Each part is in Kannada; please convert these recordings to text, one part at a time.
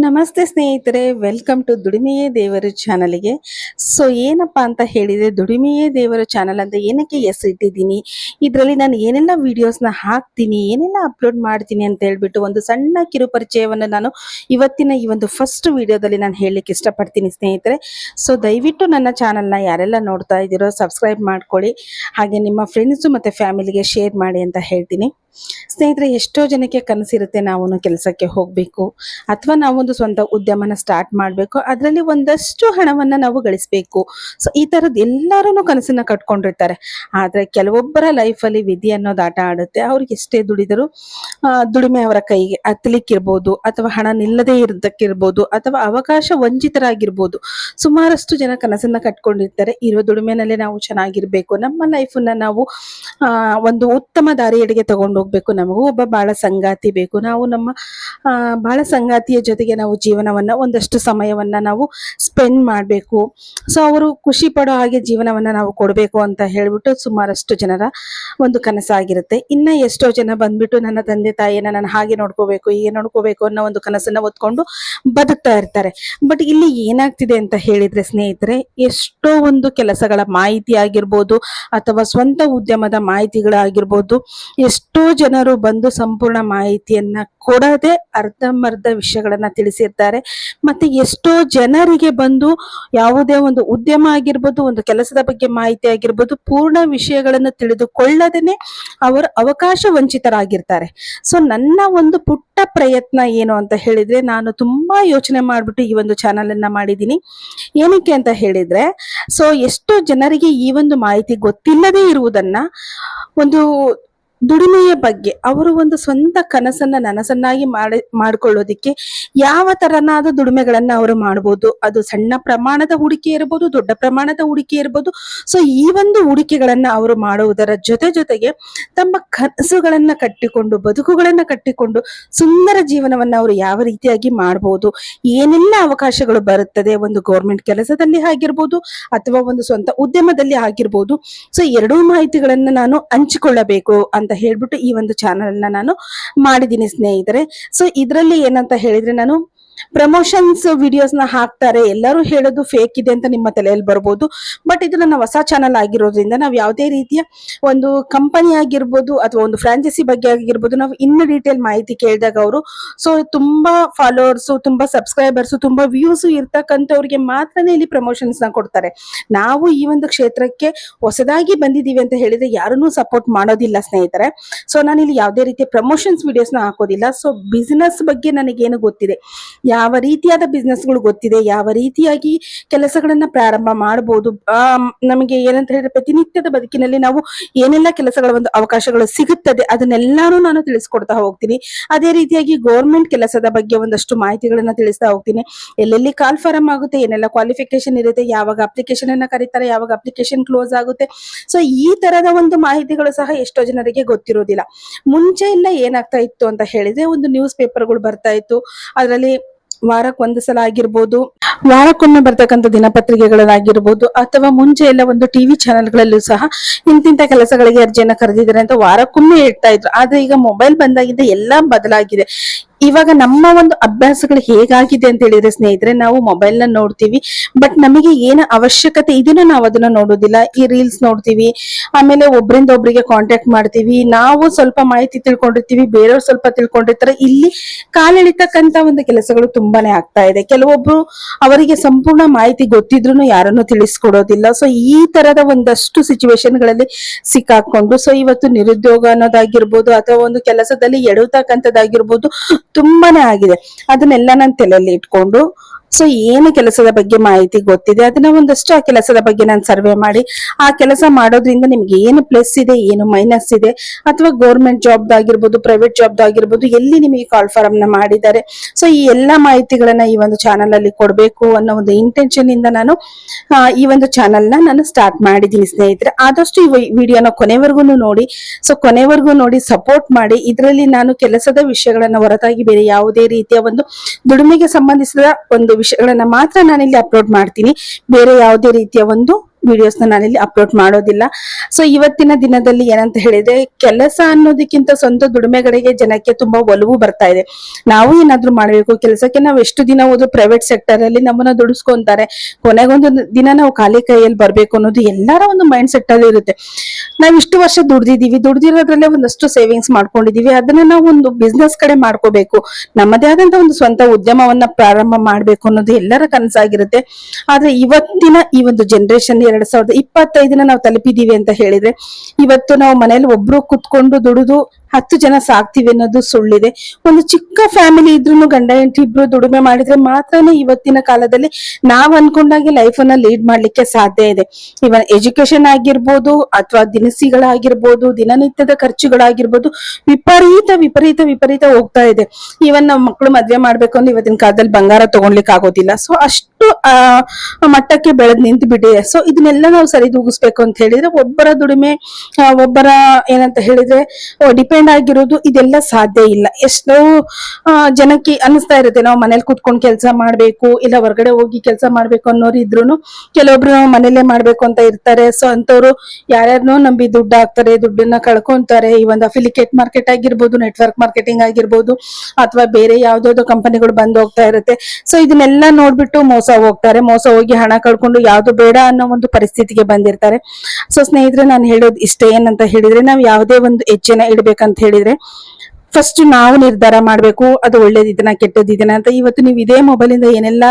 ನಮಸ್ತೆ ಸ್ನೇಹಿತರೆ ವೆಲ್ಕಮ್ ಟು ದುಡಿಮೆಯೇ ದೇವರು ಚಾನಲ್ಗೆ ಸೊ ಏನಪ್ಪ ಅಂತ ಹೇಳಿದರೆ, ದುಡಿಮೆಯೇ ದೇವರು ಚಾನಲ್ ಅಂತ ಏನಕ್ಕೆ ಹೆಸರಿಟ್ಟಿದ್ದೀನಿ? ಇದರಲ್ಲಿ ನಾನು ಏನೆಲ್ಲ ವಿಡಿಯೋಸ್ನ ಹಾಕ್ತೀನಿ, ಏನೆಲ್ಲ ಅಪ್ಲೋಡ್ ಮಾಡ್ತೀನಿ ಅಂತ ಹೇಳ್ಬಿಟ್ಟು ಒಂದು ಸಣ್ಣ ಕಿರು ಪರಿಚಯವನ್ನು ನಾನು ಇವತ್ತಿನ ಈ ಒಂದು ಫಸ್ಟ್ ವಿಡಿಯೋದಲ್ಲಿ ನಾನು ಹೇಳಲಿಕ್ಕೆ ಇಷ್ಟಪಡ್ತೀನಿ ಸ್ನೇಹಿತರೆ. ಸೊ ದಯವಿಟ್ಟು ನನ್ನ ಚಾನಲ್ನ ಯಾರೆಲ್ಲ ನೋಡ್ತಾ ಇದ್ದೀರೋ ಸಬ್ಸ್ಕ್ರೈಬ್ ಮಾಡ್ಕೊಳ್ಳಿ. ಹಾಗೆ ನಿಮ್ಮ ಫ್ರೆಂಡ್ಸು ಮತ್ತು ಫ್ಯಾಮಿಲಿಗೆ ಶೇರ್ ಮಾಡಿ ಅಂತ ಹೇಳ್ತೀನಿ. ಸ್ನೇಹಿತರೆ, ಎಷ್ಟೋ ಜನಕ್ಕೆ ಕನಸಿರುತ್ತೆ ನಾವು ಕೆಲಸಕ್ಕೆ ಹೋಗಬೇಕು ಅಥವಾ ನಾವೊಂದು ಸ್ವಂತ ಉದ್ಯಮನ ಸ್ಟಾರ್ಟ್ ಮಾಡಬೇಕು. ಅದರಲ್ಲಿ ಒಂದಷ್ಟು ಹಣವನ್ನ ನಾವು ಗಳಿಸಬೇಕು. ಸೊ ಈ ಥರದ್ದು ಎಲ್ಲರೂ ಕನಸನ್ನ ಕಟ್ಕೊಂಡಿರ್ತಾರೆ. ಆದರೆ ಕೆಲವೊಬ್ಬರ ಲೈಫಲ್ಲಿ ವಿಧಿ ಅನ್ನೋದು ಆಟ ಆಡುತ್ತೆ. ಅವ್ರಿಗೆ ಎಷ್ಟೇ ದುಡಿದರೂ ದುಡಿಮೆ ಅವರ ಕೈಗೆ ಹತ್ತಲಿಕ್ಕಿರ್ಬೋದು ಅಥವಾ ಹಣ ನಿಲ್ಲದೇ ಇರೋದಕ್ಕಿರ್ಬೋದು ಅಥವಾ ಅವಕಾಶ ವಂಚಿತರಾಗಿರ್ಬೋದು. ಸುಮಾರಷ್ಟು ಜನ ಕನಸನ್ನ ಕಟ್ಕೊಂಡಿರ್ತಾರೆ. ಇರುವ ದುಡಿಮೆನಲ್ಲೇ ನಾವು ಚೆನ್ನಾಗಿರ್ಬೇಕು. ನಮ್ಮ ಲೈಫನ್ನ ನಾವು ಒಂದು ಉತ್ತಮ ದಾರಿಯಡೆಗೆ ತಗೊಂಡು ಹೋಗ್ಬೇಕು. ನಮಗೂ ಒಬ್ಬ ಬಾಳ ಸಂಗಾತಿ ಬೇಕು. ನಾವು ನಮ್ಮ ಬಾಳ ಸಂಗಾತಿಯ ಜೊತೆಗೆ ನಾವು ಜೀವನವನ್ನ, ಒಂದಷ್ಟು ಸಮಯವನ್ನ ನಾವು ಸ್ಪೆಂಡ್ ಮಾಡಬೇಕು. ಸೊ ಅವರು ಖುಷಿ ಪಡೋ ಹಾಗೆ ಜೀವನವನ್ನ ನಾವು ಕೊಡಬೇಕು ಅಂತ ಹೇಳ್ಬಿಟ್ಟು ಸುಮಾರಷ್ಟು ಜನರ ಒಂದು ಕನಸಾಗಿರುತ್ತೆ. ಇನ್ನ ಎಷ್ಟೋ ಜನ ಬಂದ್ಬಿಟ್ಟು ನನ್ನ ತಂದೆ ತಾಯಿಯನ್ನ ನಾನು ಹಾಗೆ ನೋಡ್ಕೋಬೇಕು, ಹೀಗೆ ನೋಡ್ಕೋಬೇಕು ಅನ್ನೋ ಒಂದು ಕನಸನ್ನ ಹೊತ್ಕೊಂಡು ಬದುಕ್ತಾ ಇರ್ತಾರೆ. ಬಟ್ ಇಲ್ಲಿ ಏನಾಗ್ತಿದೆ ಅಂತ ಹೇಳಿದ್ರೆ ಸ್ನೇಹಿತರೆ, ಎಷ್ಟೋ ಒಂದು ಕೆಲಸಗಳ ಮಾಹಿತಿ ಆಗಿರ್ಬೋದು ಅಥವಾ ಸ್ವಂತ ಉದ್ಯಮದ ಮಾಹಿತಿಗಳಾಗಿರ್ಬೋದು, ಎಷ್ಟೋ ಜನರು ಬಂದು ಸಂಪೂರ್ಣ ಮಾಹಿತಿಯನ್ನ ಕೊಡದೆ ಅರ್ಧಂಬರ್ಧ ವಿಷಯಗಳನ್ನ ತಿಳಿಸಿರ್ತಾರೆ. ಮತ್ತೆ ಎಷ್ಟೋ ಜನರಿಗೆ ಬಂದು ಯಾವುದೇ ಒಂದು ಉದ್ಯಮ ಆಗಿರ್ಬೋದು, ಒಂದು ಕೆಲಸದ ಬಗ್ಗೆ ಮಾಹಿತಿ ಆಗಿರ್ಬೋದು, ಪೂರ್ಣ ವಿಷಯಗಳನ್ನು ತಿಳಿದುಕೊಳ್ಳದೇನೆ ಅವರು ಅವಕಾಶ ವಂಚಿತರಾಗಿರ್ತಾರೆ. ಸೊ, ನನ್ನ ಒಂದು ಪುಟ್ಟ ಪ್ರಯತ್ನ ಏನು ಅಂತ ಹೇಳಿದ್ರೆ, ನಾನು ತುಂಬಾ ಯೋಚನೆ ಮಾಡಿಬಿಟ್ಟು ಈ ಒಂದು ಚಾನಲ್ ಅನ್ನ ಮಾಡಿದ್ದೀನಿ. ಏನಕ್ಕೆ ಅಂತ ಹೇಳಿದ್ರೆ, ಸೊ, ಎಷ್ಟೋ ಜನರಿಗೆ ಈ ಒಂದು ಮಾಹಿತಿ ಗೊತ್ತಿಲ್ಲದೆ ಇರುವುದನ್ನ ಒಂದು ದುಡಿಮೆಯ ಬಗ್ಗೆ, ಅವರು ಒಂದು ಸ್ವಂತ ಕನಸನ್ನ ನನಸನ್ನಾಗಿ ಮಾಡಿ, ಮಾಡ್ಕೊಳ್ಳೋದಿಕ್ಕೆ ಯಾವ ತರನಾದ ದುಡಿಮೆಗಳನ್ನ ಅವರು ಮಾಡಬಹುದು ಅದು ಸಣ್ಣ ಪ್ರಮಾಣದ ಹೂಡಿಕೆ ಇರಬಹುದು ದೊಡ್ಡ ಪ್ರಮಾಣದ ಹೂಡಿಕೆ ಇರಬಹುದು ಸೊ ಈ ಒಂದು ಹೂಡಿಕೆಗಳನ್ನ ಅವರು ಮಾಡುವುದರ ಜೊತೆ ಜೊತೆಗೆ ತಮ್ಮ ಕನಸುಗಳನ್ನ ಕಟ್ಟಿಕೊಂಡು, ಬದುಕುಗಳನ್ನ ಕಟ್ಟಿಕೊಂಡು ಸುಂದರ ಜೀವನವನ್ನ ಅವರು ಯಾವ ರೀತಿಯಾಗಿ ಮಾಡಬಹುದು ಏನೆಲ್ಲ ಅವಕಾಶಗಳು ಬರುತ್ತದೆ? ಒಂದು ಗೌರ್ಮೆಂಟ್ ಕೆಲಸದಲ್ಲಿ ಆಗಿರ್ಬೋದು ಅಥವಾ ಒಂದು ಸ್ವಂತ ಉದ್ಯಮದಲ್ಲಿ ಆಗಿರ್ಬೋದು. ಸೊ ಎರಡೂ ಮಾಹಿತಿಗಳನ್ನ ನಾನು ಹಂಚಿಕೊಳ್ಳಬೇಕು ಅಂತ ಹೇಳ್ಬಿಟ್ಟು ಈ ಒಂದು ಚಾನಲ್ನ ನಾನು ಮಾಡಿದ್ದೀನಿ ಸ್ನೇಹಿತರೆ. ಸೊ ಇದರಲ್ಲಿ ಏನಂತ ಹೇಳಿದ್ರೆ ನಾನು ಪ್ರಮೋಷನ್ಸ್ ವಿಡಿಯೋಸ್ನ ಹಾಕ್ತಾರೆ, ಎಲ್ಲರೂ ಹೇಳೋದು ಫೇಕ್ ಇದೆ ಅಂತ ನಿಮ್ಮ ತಲೆಯಲ್ಲಿ ಬರ್ಬೋದು. ಬಟ್ ಇದು ನನ್ನ ಹೊಸ ಚಾನಲ್ ಆಗಿರೋದ್ರಿಂದ ನಾವು ಯಾವುದೇ ರೀತಿಯ ಒಂದು ಕಂಪನಿ ಆಗಿರ್ಬೋದು ಅಥವಾ ಒಂದು ಫ್ರಾಂಚೈಸಿ ಬಗ್ಗೆ ಆಗಿರ್ಬೋದು, ನಾವು ಇನ್ನು ಡೀಟೇಲ್ ಮಾಹಿತಿ ಕೇಳಿದಾಗ ಅವರು ಸೊ ತುಂಬಾ ಫಾಲೋವರ್ಸ್ ತುಂಬಾ ಸಬ್ಸ್ಕ್ರೈಬರ್ಸ್ ತುಂಬಾ ವ್ಯೂಸ್ ಇರ್ತಕ್ಕಂಥವ್ರಿಗೆ ಮಾತ್ರನೇ ಇಲ್ಲಿ ಪ್ರಮೋಷನ್ಸ್ನ ಕೊಡ್ತಾರೆ. ನಾವು ಈ ಒಂದು ಕ್ಷೇತ್ರಕ್ಕೆ ಹೊಸದಾಗಿ ಬಂದಿದ್ದೀವಿ ಅಂತ ಹೇಳಿದ್ರೆ ಯಾರನ್ನೂ ಸಪೋರ್ಟ್ ಮಾಡೋದಿಲ್ಲ ಸ್ನೇಹಿತರೆ. ಸೊ ನಾನು ಇಲ್ಲಿ ಯಾವುದೇ ರೀತಿಯ ಪ್ರಮೋಷನ್ಸ್ ವಿಡಿಯೋಸ್ನ ಹಾಕೋದಿಲ್ಲ. ಸೊ ಬಿಸ್ನೆಸ್ ಬಗ್ಗೆ ನನಗೇನು ಗೊತ್ತಿದೆ? ಯಾವ ರೀತಿಯಾದ ಬಿಸ್ನೆಸ್ಗಳು ಗಳು ಗೊತ್ತಿದೆ, ಯಾವ ರೀತಿಯಾಗಿ ಕೆಲಸಗಳನ್ನ ಪ್ರಾರಂಭ ಮಾಡಬಹುದು ನಮಗೆ ಏನಂತ ಹೇಳಿದ್ರೆ ಪ್ರತಿನಿತ್ಯದ ಬದುಕಿನಲ್ಲಿ ನಾವು ಏನೆಲ್ಲ ಕೆಲಸಗಳ ಒಂದು ಅವಕಾಶಗಳು ಸಿಗುತ್ತದೆ ಅದನ್ನೆಲ್ಲಾನು ನಾನು ತಿಳಿಸ್ಕೊಡ್ತಾ ಹೋಗ್ತೀನಿ. ಅದೇ ರೀತಿಯಾಗಿ ಗೌರ್ಮೆಂಟ್ ಕೆಲಸದ ಬಗ್ಗೆ ಒಂದಷ್ಟು ಮಾಹಿತಿಗಳನ್ನ ತಿಳಿಸ್ತಾ ಹೋಗ್ತೀನಿ. ಎಲ್ಲೆಲ್ಲಿ ಕಾಲ್ ಫಾರಂ ಆಗುತ್ತೆ, ಏನೆಲ್ಲ ಕ್ವಾಲಿಫಿಕೇಶನ್ ಇರುತ್ತೆ, ಯಾವಾಗ ಅಪ್ಲಿಕೇಶನ್ ಅನ್ನ ಕರೀತಾರೆ, ಯಾವಾಗ ಅಪ್ಲಿಕೇಶನ್ ಕ್ಲೋಸ್ ಆಗುತ್ತೆ. ಸೊ ಈ ತರದ ಒಂದು ಮಾಹಿತಿಗಳು ಸಹ ಎಷ್ಟೋ ಜನರಿಗೆ ಗೊತ್ತಿರೋದಿಲ್ಲ. ಮುಂಚೆ ಎಲ್ಲ ಏನಾಗ್ತಾ ಇತ್ತು ಅಂತ ಹೇಳಿದ್ರೆ ಒಂದು ನ್ಯೂಸ್ ಪೇಪರ್ಗಳು ಬರ್ತಾ ಇತ್ತು. ಅದರಲ್ಲಿ ವಾರಕ್ಕೆ ಒಂದು ಸಲ ಆಗಿರ್ಬೋದು. ವಾರಕ್ಕೊಮ್ಮೆ ಬರ್ತಕ್ಕಂಥ ದಿನಪತ್ರಿಕೆಗಳಾಗಿರ್ಬೋದು ಅಥವಾ ಮುಂಚೆ ಎಲ್ಲ ಒಂದು ಟಿವಿ ಚಾನೆಲ್ಗಳಲ್ಲೂ ಸಹ ಇಂತಿಂತ ಕೆಲಸಗಳಿಗೆ ಅರ್ಜಿಯನ್ನು ಕರೆದಿದ್ದಾರೆ ಅಂತ ವಾರಕ್ಕೊಮ್ಮೆ ಇಡ್ತಾ ಇದ್ರು. ಆದ್ರೆ ಈಗ ಮೊಬೈಲ್ ಬಂದಾಗಿಂದ ಎಲ್ಲಾ ಬದಲಾಗಿದೆ. ಇವಾಗ ನಮ್ಮ ಒಂದು ಅಭ್ಯಾಸಗಳು ಹೇಗಾಗಿದೆ ಅಂತ ಹೇಳಿದ್ರೆ ಸ್ನೇಹಿತರೆ, ನಾವು ಮೊಬೈಲ್ನ ನೋಡ್ತೀವಿ. ಬಟ್ ನಮಗೆ ಏನು ಅವಶ್ಯಕತೆ ಇದನ್ನ ನಾವು ಅದನ್ನ ನೋಡೋದಿಲ್ಲ. ಈ ರೀಲ್ಸ್ ನೋಡ್ತೀವಿ, ಆಮೇಲೆ ಒಬ್ರಿಂದ ಒಬ್ರಿಗೆ ಕಾಂಟ್ಯಾಕ್ಟ್ ಮಾಡ್ತೀವಿ. ನಾವು ಸ್ವಲ್ಪ ಮಾಹಿತಿ ತಿಳ್ಕೊಂಡಿರ್ತೀವಿ, ಬೇರೆಯವ್ರು ಸ್ವಲ್ಪ ತಿಳ್ಕೊಂಡಿರ್ತಾರೆ. ಇಲ್ಲಿ ಕಾಲೆಳಿತಕ್ಕಂತ ಒಂದು ಕೆಲಸಗಳು ತುಂಬಾನೇ ಆಗ್ತಾ ಇದೆ. ಕೆಲವೊಬ್ರು ಅವರಿಗೆ ಸಂಪೂರ್ಣ ಮಾಹಿತಿ ಗೊತ್ತಿದ್ರು ಯಾರನ್ನು ತಿಳಿಸ್ಕೊಡೋದಿಲ್ಲ. ಸೊ ಈ ತರದ ಒಂದಷ್ಟು ಸಿಚುವೇಶನ್ಗಳಲ್ಲಿ ಸಿಕ್ಕಾಕೊಂಡು ಸೊ ಇವತ್ತು ನಿರುದ್ಯೋಗ ಅನ್ನೋದಾಗಿರ್ಬೋದು ಅಥವಾ ಒಂದು ಕೆಲಸದಲ್ಲಿ ಎಡವತಕ್ಕಂಥದ್ದಾಗಿರ್ಬೋದು, ತುಂಬಾನೇ ಆಗಿದೆ. ಅದನ್ನೆಲ್ಲ ನಾನು ತಲೆಯಲ್ಲಿ ಇಟ್ಕೊಂಡು ಸೊ ಏನು ಕೆಲಸದ ಬಗ್ಗೆ ಮಾಹಿತಿ ಗೊತ್ತಿದೆ? ಅದನ್ನ ಒಂದಷ್ಟು ಆ ಕೆಲಸದ ಬಗ್ಗೆ ನಾನು ಸರ್ವೆ ಮಾಡಿ. ಆ ಕೆಲಸ ಮಾಡೋದ್ರಿಂದ ನಿಮ್ಗೆ ಏನು ಪ್ಲಸ್ ಇದೆ, ಏನು ಮೈನಸ್ ಇದೆ? ಅಥವಾ ಗೌರ್ಮೆಂಟ್ ಜಾಬ್ ಆಗಿರ್ಬೋದು ಪ್ರೈವೇಟ್ ಜಾಬ್ ಆಗಿರ್ಬೋದು, ಎಲ್ಲಿ ನಿಮಗೆ ಕಾಲ್ ಫಾರಂ ನ ಮಾಡಿದ್ದಾರೆ? ಸೊ ಈ ಎಲ್ಲಾ ಮಾಹಿತಿಗಳನ್ನ ಈ ಒಂದು ಚಾನಲ್ ಅಲ್ಲಿ ಕೊಡಬೇಕು ಅನ್ನೋ ಒಂದು ಇಂಟೆನ್ಷನ್ ಇಂದ ನಾನು ಈ ಒಂದು ಚಾನಲ್ನ ನಾನು ಸ್ಟಾರ್ಟ್ ಮಾಡಿದ್ದೀನಿ ಸ್ನೇಹಿತರೆ. ಆದಷ್ಟು ಈ ವಿಡಿಯೋನ ಕೊನೆವರೆಗೂ ನೋಡಿ. ಸೊ ಕೊನೆವರೆಗೂ ನೋಡಿ ಸಪೋರ್ಟ್ ಮಾಡಿ. ಇದರಲ್ಲಿ ನಾನು ಕೆಲಸದ ವಿಷಯಗಳನ್ನ ಹೊರತಾಗಿ ಬೇರೆ ಯಾವುದೇ ರೀತಿಯ ಒಂದು ದುಡಿಮೆಗೆ ಸಂಬಂಧಿಸಿದ ಒಂದು ವಿಷಯಗಳನ್ನ ಮಾತ್ರ ನಾನಿಲ್ಲಿ ಅಪ್ಲೋಡ್ ಮಾಡ್ತೀನಿ. ಬೇರೆ ಯಾವುದೇ ರೀತಿಯ ಒಂದು ವಿಡಿಯೋಸ್ ನಾನಿಲ್ಲಿ ಅಪ್ಲೋಡ್ ಮಾಡೋದಿಲ್ಲ. ಸೊ ಇವತ್ತಿನ ದಿನದಲ್ಲಿ ಏನಂತ ಹೇಳಿದ್ರೆ, ಕೆಲಸ ಅನ್ನೋದಕ್ಕಿಂತ ಸ್ವಂತ ದುಡಿಮೆಗಳಿಗೆ ಜನಕ್ಕೆ ತುಂಬಾ ಒಲವು ಬರ್ತಾ ಇದೆ. ನಾವು ಏನಾದ್ರೂ ಮಾಡಬೇಕು, ಕೆಲಸಕ್ಕೆ ನಾವು ಎಷ್ಟು ದಿನ ಹೋದ್ರು ಪ್ರೈವೇಟ್ ಸೆಕ್ಟರ್ ಅಲ್ಲಿ ನಮ್ಮನ್ನ ದುಡಿಸ್ಕೊಂತಾರೆ. ಕೊನೆಗೊಂದು ದಿನ ನಾವು ಖಾಲಿ ಕೈಯಲ್ಲಿ ಬರ್ಬೇಕು ಅನ್ನೋದು ಎಲ್ಲರ ಒಂದು ಮೈಂಡ್ ಸೆಟ್ ಅಲ್ಲಿ ಇರುತ್ತೆ. ನಾವ್ ಇಷ್ಟು ವರ್ಷ ದುಡ್ದಿದೀವಿ ದುಡ್ದಿರೋದ್ರಲ್ಲೇ ಒಂದಷ್ಟು ಸೇವಿಂಗ್ಸ್ ಮಾಡ್ಕೊಂಡಿದೀವಿ ಅದನ್ನ ನಾವು ಒಂದು ಬಿಸ್ನೆಸ್ ಕಡೆ ಮಾಡ್ಕೋಬೇಕು. ನಮ್ಮದೇ ಆದಂತ ಒಂದು ಸ್ವಂತ ಉದ್ಯಮವನ್ನ ಪ್ರಾರಂಭ ಮಾಡ್ಬೇಕು ಅನ್ನೋದು ಎಲ್ಲರ ಕನಸಾಗಿರುತ್ತೆ. ಆದ್ರೆ ಇವತ್ತಿನ ಈ ಒಂದು ಜನರೇಷನ್ ಎರಡ್ ಸಾವಿರದ ಇಪ್ಪತ್ತೈದನ ನಾವು ತಲುಪಿದೀವಿ ಅಂತ ಹೇಳಿದ್ರೆ ಇವತ್ತು ನಾವು ಮನೇಲಿ ಒಬ್ರು ಕುತ್ಕೊಂಡು ದುಡಿದು ಹತ್ತು ಜನ ಸಾಕ್ತಿವಿ ಅನ್ನೋದು ಸುಳ್ಳಿದೆ. ಒಂದು ಚಿಕ್ಕ ಫ್ಯಾಮಿಲಿ ಇದ್ರು ಗಂಡ, ಹೆಂಡತಿ ಇಬ್ರು ದುಡಿಮೆ ಮಾಡಿದ್ರೆ ಮಾತ್ರನೇ ಇವತ್ತಿನ ಕಾಲದಲ್ಲಿ ನಾವ್ ಅನ್ಕೊಂಡಾಗೆ ಲೈಫ್ ಅನ್ನ ಲೀಡ್ ಮಾಡ್ಲಿಕ್ಕೆ ಸಾಧ್ಯ ಇದೆ. ಇವನ್ ಎಜುಕೇಶನ್ ಆಗಿರ್ಬೋದು ಅಥವಾ ದಿನಸಿಗಳಾಗಿರ್ಬೋದು, ದಿನನಿತ್ಯದ ಖರ್ಚುಗಳಾಗಿರ್ಬೋದು, ವಿಪರೀತ ವಿಪರೀತ ವಿಪರೀತ ಹೋಗ್ತಾ ಇದೆ. ಇವನ್ ನಾವ್ ಮಕ್ಕಳು ಮದ್ವೆ ಮಾಡ್ಬೇಕು ಅಂದ್ರೆ ಇವತ್ತಿನ ಕಾಲದಲ್ಲಿ ಬಂಗಾರ ತಗೊಳ್ಲಿಕ್ಕೆ ಆಗೋದಿಲ್ಲ. ಸೊ ಅಷ್ಟು ಮಟ್ಟಕ್ಕೆ ಬೆಳೆದ್ ನಿಂತು ಬಿಟ್ಟಿದೆ ಸೊ ಇದನ್ನೆಲ್ಲ ನಾವು ಸರಿದೂಗಿಸ್ಬೇಕು ಅಂತ ಹೇಳಿದ್ರೆ ಒಬ್ಬರ ದುಡಿಮೆ ಒಬ್ಬರ ಏನಂತ ಹೇಳಿದ್ರೆ ಡಿಪೆಂಡ್ ಆಗಿರೋದು ಇದೆಲ್ಲ ಸಾಧ್ಯ ಇಲ್ಲ. ಎಷ್ಟೋ ಜನಕ್ಕೆ ಅನಿಸ್ತಾ ಇರುತ್ತೆ. ನಾವು ಮನೇಲಿ ಕುತ್ಕೊಂಡು ಕೆಲಸ ಮಾಡಬೇಕು, ಇಲ್ಲ ಹೊರಗಡೆ ಹೋಗಿ ಕೆಲಸ ಮಾಡ್ಬೇಕು ಅನ್ನೋರು ಇದ್ರು ಕೆಲವೊಬ್ರು ನಾವು ಮನೇಲೆ ಮಾಡ್ಬೇಕು ಅಂತ ಇರ್ತಾರೆ. ಸೊ ಅಂತವ್ರು ಯಾರ್ಯಾರನೋ ನಂಬಿ ದುಡ್ಡು ಹಾಕ್ತಾರೆ, ದುಡ್ಡನ್ನ ಕಳ್ಕೊಂತಾರೆ. ಈ ಒಂದು ಅಫಿಲಿಕೇಟ್ ಮಾರ್ಕೆಟ್ ಆಗಿರ್ಬೋದು ನೆಟ್ವರ್ಕ್ ಮಾರ್ಕೆಟಿಂಗ್ ಆಗಿರ್ಬೋದು, ಅಥವಾ ಬೇರೆ ಯಾವ್ದಾವ್ದೋ ಕಂಪನಿಗಳು ಬಂದ್ ಹೋಗ್ತಾ ಇರುತ್ತೆ. ಸೊ ಇದನ್ನೆಲ್ಲ ನೋಡ್ಬಿಟ್ಟು ಮೋಸ ಹೋಗ್ತಾರೆ. ಮೋಸ ಹೋಗಿ ಹಣ ಕಳ್ಕೊಂಡು ಯಾವ್ದು ಬೇಡ ಅನ್ನೋ ಒಂದು ಪರಿಸ್ಥಿತಿಗೆ ಬಂದಿರ್ತಾರೆ. ಸೊ ಸ್ನೇಹಿತರೆ, ನಾನು ಹೇಳೋದು ಇಷ್ಟ ಏನಂತ ಹೇಳಿದ್ರೆ, ನಾವು ಯಾವುದೇ ಒಂದು ಹೆಜ್ಜೆನ ಇಡ್ಬೇಕಂತ ಹೇಳಿದ್ರೆ ಫಸ್ಟ್ ನಾವು ನಿರ್ಧಾರ ಮಾಡ್ಬೇಕು, ಅದು ಒಳ್ಳೇದಿದನ ಕೆಟ್ಟದಿದನ ಅಂತ ಇವತ್ತು ನೀವು ಇದೇ ಮೊಬೈಲ್ ಇಂದ ಏನೆಲ್ಲ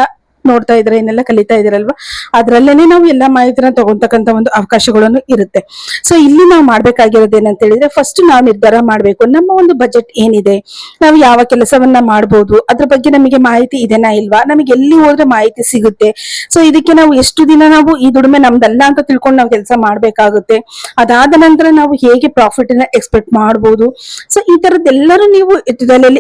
ನೋಡ್ತಾ ಇದ್ರೆ ಏನೆಲ್ಲ ಕಲಿತಾ ಇದ್ರಲ್ವಾ ಅದ್ರಲ್ಲೇನೆ ನಾವು ಎಲ್ಲ ಮಾಹಿತಿನ ತಗೊಂತಕ್ಕಂತ ಒಂದು ಅವಕಾಶಗಳನ್ನು ಇರುತ್ತೆ. ಸೊ ಇಲ್ಲಿ ನಾವು ಮಾಡ್ಬೇಕಾಗಿರೋದು ಏನಂತ ಹೇಳಿದ್ರೆ ಫಸ್ಟ್ ನಾವು ನಿರ್ಧಾರ ಮಾಡ್ಬೇಕು, ನಮ್ಮ ಒಂದು ಬಜೆಟ್ ಏನಿದೆ? ನಾವು ಯಾವ ಕೆಲಸವನ್ನ ಮಾಡ್ಬೋದು? ಅದ್ರ ಬಗ್ಗೆ ನಮಗೆ ಮಾಹಿತಿ ಇದೆನಾ ಇಲ್ವಾ? ನಮಗೆ ಎಲ್ಲಿ ಹೋದ್ರೆ ಮಾಹಿತಿ ಸಿಗುತ್ತೆ? ಸೊ ಇದಕ್ಕೆ ನಾವು ಎಷ್ಟು ದಿನ ನಾವು ಈ ದುಡಿಮೆ ನಮ್ದಲ್ಲ ಅಂತ ತಿಳ್ಕೊಂಡು ನಾವು ಕೆಲಸ ಮಾಡ್ಬೇಕಾಗುತ್ತೆ. ಅದಾದ ನಂತರ ನಾವು ಹೇಗೆ ಪ್ರಾಫಿಟ್ನ ಎಕ್ಸ್ಪೆಕ್ಟ್ ಮಾಡ್ಬೋದು? ಸೊ ಈ ತರದ್ದೆಲ್ಲರೂ ನೀವು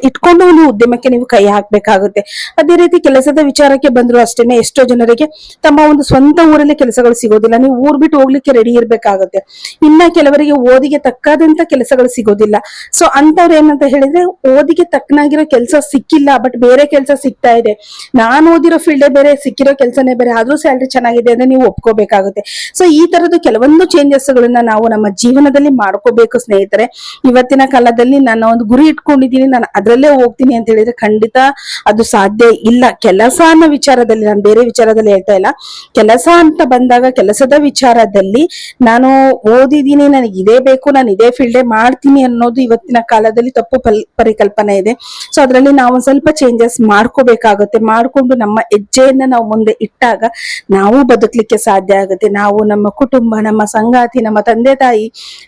ಇಟ್ಕೊಂಡು ಒಂದು ಉದ್ಯಮಕ್ಕೆ ನೀವು ಕೈ ಹಾಕ್ಬೇಕಾಗುತ್ತೆ. ಅದೇ ರೀತಿ ಕೆಲಸದ ವಿಚಾರಕ್ಕೆ ಬಂದ್ರು ಅಷ್ಟೇನೆ ಎಷ್ಟೋ ಜನರಿಗೆ ತಮ್ಮ ಒಂದು ಸ್ವಂತ ಊರಲ್ಲಿ ಕೆಲಸಗಳು ಸಿಗೋದಿಲ್ಲ. ನೀವು ಊರ್ ಬಿಟ್ಟು ಹೋಗ್ಲಿಕ್ಕೆ ರೆಡಿ ಇರ್ಬೇಕಾಗುತ್ತೆ. ಇನ್ನ ಕೆಲವರಿಗೆ ಓದಿಗೆ ತಕ್ಕಾದಂತ ಕೆಲಸಗಳು ಸಿಗೋದಿಲ್ಲ. ಸೊ ಅಂತವ್ರು ಏನಂತ ಹೇಳಿದ್ರೆ, ಓದಿಗೆ ತಕ್ಕನಾಗಿರೋ ಕೆಲಸ ಸಿಕ್ಕಿಲ್ಲ ಬಟ್ ಬೇರೆ ಕೆಲಸ ಸಿಗ್ತಾ ಇದೆ. ನಾನು ಓದಿರೋ ಫೀಲ್ಡೇ ಬೇರೆ, ಸಿಕ್ಕಿರೋ ಕೆಲಸನೇ ಬೇರೆ, ಆದ್ರೂ ಸ್ಯಾಲ್ರಿ ಚೆನ್ನಾಗಿದೆ ಅಂದ್ರೆ ನೀವು ಒಪ್ಕೋಬೇಕಾಗುತ್ತೆ. ಸೊ ಈ ತರದ ಕೆಲವೊಂದು ಚೇಂಜಸ್ ಗಳನ್ನ ನಾವು ನಮ್ಮ ಜೀವನದಲ್ಲಿ ಮಾಡ್ಕೋಬೇಕು ಸ್ನೇಹಿತರೆ. ಇವತ್ತಿನ ಕಾಲದಲ್ಲಿ ನಾನು ಒಂದು ಗುರಿ ಇಟ್ಕೊಂಡಿದ್ದೀನಿ, ನಾನು ಅದರಲ್ಲೇ ಹೋಗ್ತೀನಿ ಅಂತ ಹೇಳಿದ್ರೆ ಖಂಡಿತ ಅದು ಸಾಧ್ಯ ಇಲ್ಲ. ಕೆಲಸ ಅನ್ನೋ ವಿಚಾರದಲ್ಲಿ, ನಾನು ಬೇರೆ ವಿಚಾರದಲ್ಲಿ ಹೇಳ್ತಾ ಇಲ್ಲ. ಕೆಲಸ ಅಂತ ಬಂದಾಗ, ಕೆಲಸದ ವಿಚಾರದಲ್ಲಿ ನಾನು ಓದಿದೀನಿ ನನಗೆ ಇದೇ ಬೇಕು, ನಾನು ಇದೇ ಫೀಲ್ಡೇ ಮಾಡ್ತೀನಿ ಅನ್ನೋದು ಇವತ್ತಿನ ಕಾಲದಲ್ಲಿ ತಪ್ಪು ಪರಿಕಲ್ಪನೆ ಇದೆ. ಸೊ ಅದರಲ್ಲಿ ನಾವು ಸ್ವಲ್ಪ ಚೇಂಜಸ್ ಮಾಡ್ಕೋಬೇಕಾಗುತ್ತೆ. ಮಾಡಿಕೊಂಡು ನಮ್ಮ ಹೆಜ್ಜೆಯನ್ನ ನಾವು ಮುಂದೆ ಇಟ್ಟಾಗ ನಾವು ಬದುಕಲಿಕ್ಕೆ ಸಾಧ್ಯ ಆಗುತ್ತೆ. ನಾವು ನಮ್ಮ ಕುಟುಂಬ, ನಮ್ಮ ಸಂಗಾತಿ, ನಮ್ಮ ತಂದೆ, ತಾಯಿ,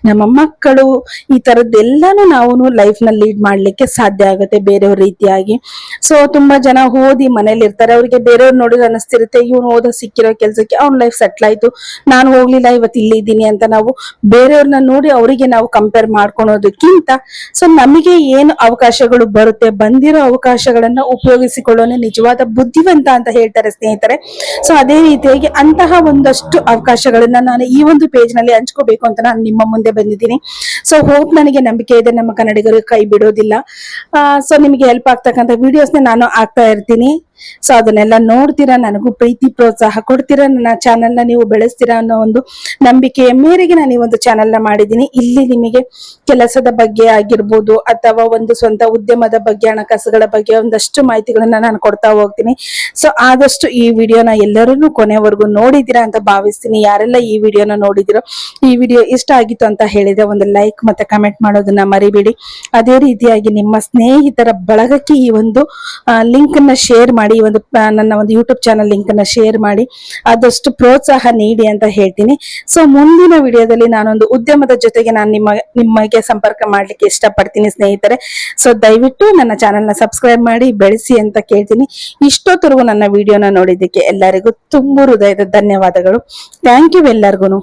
ನಮ್ಮ ಮಕ್ಕಳು, ಈ ತರದ್ದೆಲ್ಲಾನು ನಾವು ಲೈಫ್ನ ಲೀಡ್ ಮಾಡ್ಲಿಕ್ಕೆ ಸಾಧ್ಯ ಆಗುತ್ತೆ ಬೇರೆಯವ್ರ ರೀತಿಯಾಗಿ. ಸೊ ತುಂಬಾ ಜನ ಓದಿ ಮನೇಲಿ ಇರ್ತಾರೆ ಅವ್ರಿಗೆ ಬೇರೆಯವ್ರು ನೋಡಿದ್ರೆ ಅನಿಸ್ತಿರುತ್ತೆ ಇವ್ನು ಓದ ಸಿಕ್ಕಿರೋ ಕೆಲಸಕ್ಕೆ ಅವ್ನ ಲೈಫ್ ಸೆಟ್ಲ್ ಆಯ್ತು. ನಾನು ಹೋಗ್ಲಿಲ್ಲ, ಇವತ್ತು ಇಲ್ಲಿ ಇದ್ದೀನಿ ಅಂತ ನಾವು ಬೇರೆಯವ್ರನ್ನ ನೋಡಿ ಅವರಿಗೆ ನಾವು ಕಂಪೇರ್ ಮಾಡ್ಕೊಳೋದಕ್ಕಿಂತ ಸೊ ನಮಗೆ ಏನು ಅವಕಾಶಗಳು ಬರುತ್ತೆ, ಬಂದಿರೋ ಅವಕಾಶಗಳನ್ನ ಉಪಯೋಗಿಸಿಕೊಳ್ಳೋನೆ ನಿಜವಾದ ಬುದ್ಧಿವಂತ ಅಂತ ಹೇಳ್ತಾರೆ ಸ್ನೇಹಿತರೆ. ಸೊ ಅದೇ ರೀತಿಯಾಗಿ ಅಂತಹ ಒಂದಷ್ಟು ಅವಕಾಶಗಳನ್ನ ನಾನು ಈ ಒಂದು ಪೇಜ್ನಲ್ಲಿ ಹಂಚ್ಕೋಬೇಕು ಅಂತ ನಾನು ನಿಮ್ಮ ಮುಂದೆ ಬಂದಿದ್ದೀನಿ. ಸೊ ಹೋಪ್ ನನಗೆ ನಂಬಿಕೆ ಇದೆ, ನಮ್ಮ ಕನ್ನಡಿಗರು ಕೈ ಬಿಡೋದಿಲ್ಲ. ಸೊ ನಿಮಗೆ ಹೆಲ್ಪ್ ಆಗ್ತಕ್ಕಂಥ ವಿಡಿಯೋಸ್ನ ನಾನು ಹಾಕ್ತಾ ಇರ್ತೀನಿ. ಸೊ ಅದನ್ನೆಲ್ಲ ನೋಡ್ತೀರಾ, ನನಗೂ ಪ್ರೀತಿ ಪ್ರೋತ್ಸಾಹ ಕೊಡ್ತೀರಾ, ನನ್ನ ಚಾನೆಲ್ನ ನೀವು ಬೆಳೆಸ್ತೀರಾ ಅನ್ನೋ ಒಂದು ನಂಬಿಕೆಯ ಮೇರೆಗೆ ನಾನು ಈ ಒಂದು ಚಾನೆಲ್ನ ಮಾಡಿದ್ದೀನಿ. ಇಲ್ಲಿ ನಿಮಗೆ ಕೆಲಸದ ಬಗ್ಗೆ ಆಗಿರ್ಬೋದು, ಅಥವಾ ಒಂದು ಸ್ವಂತ ಉದ್ಯಮದ ಬಗ್ಗೆ, ಹಣಕಾಸುಗಳ ಬಗ್ಗೆ ಒಂದಷ್ಟು ಮಾಹಿತಿಗಳನ್ನ ನಾನು ಕೊಡ್ತಾ ಹೋಗ್ತೀನಿ. ಸೊ ಆದಷ್ಟು ಈ ವಿಡಿಯೋನ ಎಲ್ಲರೂ ಕೊನೆವರೆಗೂ ನೋಡಿದ್ದೀರಾ ಅಂತ ಭಾವಿಸ್ತೀನಿ. ಯಾರೆಲ್ಲ ಈ ವಿಡಿಯೋನ ನೋಡಿದಿರೋ, ಈ ವಿಡಿಯೋ ಇಷ್ಟ ಆಗಿತ್ತು ಅಂತ ಹೇಳಿದ್ರೆ ಒಂದು ಲೈಕ್ ಮತ್ತೆ ಕಮೆಂಟ್ ಮಾಡೋದನ್ನ ಮರಿಬೇಡಿ. ಅದೇ ರೀತಿಯಾಗಿ ನಿಮ್ಮ ಸ್ನೇಹಿತರ ಬಳಗಕ್ಕೆ ಈ ಒಂದು ಲಿಂಕ್ ಅನ್ನ ಶೇರ್ ಮಾಡಿ. ಈ ಒಂದು ನನ್ನ ಒಂದು ಯೂಟ್ಯೂಬ್ ಚಾನಲ್ ಲಿಂಕ್ ಅನ್ನ ಶೇರ್ ಮಾಡಿ, ಆದಷ್ಟು ಪ್ರೋತ್ಸಾಹ ನೀಡಿ ಅಂತ ಹೇಳ್ತೀನಿ. ಸೊ ಮುಂದಿನ ವಿಡಿಯೋದಲ್ಲಿ ನಾನೊಂದು ಉದ್ಯಮದ ಜೊತೆಗೆ ನಾನು ನಿಮ್ಮ, ನಿಮಗೆ ಸಂಪರ್ಕ ಮಾಡ್ಲಿಕ್ಕೆ ಇಷ್ಟಪಡ್ತೀನಿ ಸ್ನೇಹಿತರೆ. ಸೊ ದಯವಿಟ್ಟು ನನ್ನ ಚಾನಲ್ನ ಸಬ್ಸ್ಕ್ರೈಬ್ ಮಾಡಿ, ಬೆಳೆಸಿ ಅಂತ ಕೇಳ್ತೀನಿ. ಇಷ್ಟೊತ್ತರೆಗೂ ನನ್ನ ವಿಡಿಯೋನ ನೋಡಿದ್ದಕ್ಕೆ ಎಲ್ಲರಿಗೂ ತುಂಬು ಹೃದಯದ ಧನ್ಯವಾದಗಳು. ಥ್ಯಾಂಕ್ ಯು ಎಲ್ಲರಿಗೂ